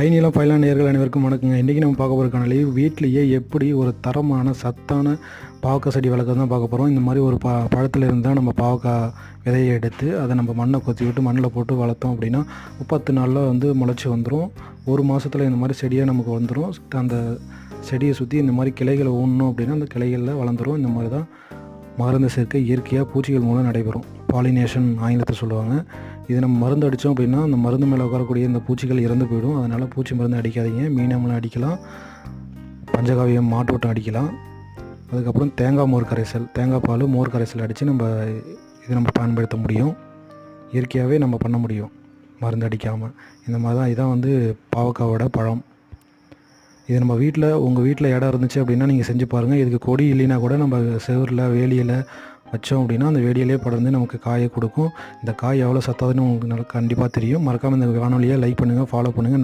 ஐநீளம் பயிலான நேர்கள் அனைவருக்கும் வணக்கங்க. இன்றைக்கி நம்ம பார்க்க போகிற காணொலி வீட்டிலேயே எப்படி ஒரு தரமான சத்தான பாவக்காய் செடி வளர்க்க தான் பார்க்க போகிறோம் இந்த மாதிரி ஒரு ப பழத்தில் இருந்தால் நம்ம பாவக்காய் விதையை எடுத்து அதை நம்ம மண்ணை கொத்தி விட்டு மண்ணில் போட்டு வளர்த்தோம் அப்படின்னா முப்பத்து நாளில் வந்து முளைச்சி வந்துடும் ஒரு மாதத்தில் இந்த மாதிரி செடியாக நமக்கு வந்துடும் அந்த செடியை சுற்றி இந்த மாதிரி கிளைகளை ஊனணும் அப்படின்னா அந்த கிளைகளில் வளர்ந்துடும் இந்த மாதிரி தான் மருந்து சேர்க்கை இயற்கையாக பூச்சிகள் மூலம் நடைபெறும். பாலினேஷன் ஆங்கிலத்தை சொல்லுவாங்க. இது நம்ம மருந்து அடித்தோம் அப்படின்னா அந்த மருந்து மேலே உட்காரக்கூடிய இந்த பூச்சிகள் இறந்து போயிடும். அதனால் பூச்சி மருந்து அடிக்காதீங்க. மீனம்லாம் அடிக்கலாம். பஞ்சகாவியம் மாட்டோட்டம் அடிக்கலாம். அதுக்கப்புறம் தேங்காய் மோர் கரைசல் தேங்காய் பால் மோர் கரைசல் அடித்து நம்ம இது நம்ம பயன்படுத்த முடியும். இயற்கையாகவே நம்ம பண்ண முடியும். மருந்து அடிக்காமல் இந்த மாதிரி தான் இதான் வந்து பாவக்காவோட பழம். இது நம்ம வீட்டில் உங்கள் வீட்டில் இடம் இருந்துச்சு அப்படின்னா நீங்கள் செஞ்சு பாருங்கள் இதுக்கு கொடி இல்லைன்னா கூட நம்ம செவரில் வேலியில் வச்சோம் அப்படின்னா அந்த வேடியிலே படர்ந்து நமக்கு காயை கொடுக்கும். இந்த காய் எவ்வளோ சத்தாதுன்னு உங்களுக்கு நல்லா கண்டிப்பாக தெரியும். மறக்காமல் இந்த காணொலியை லைக் பண்ணுங்கள் ஃபாலோ பண்ணுங்கள்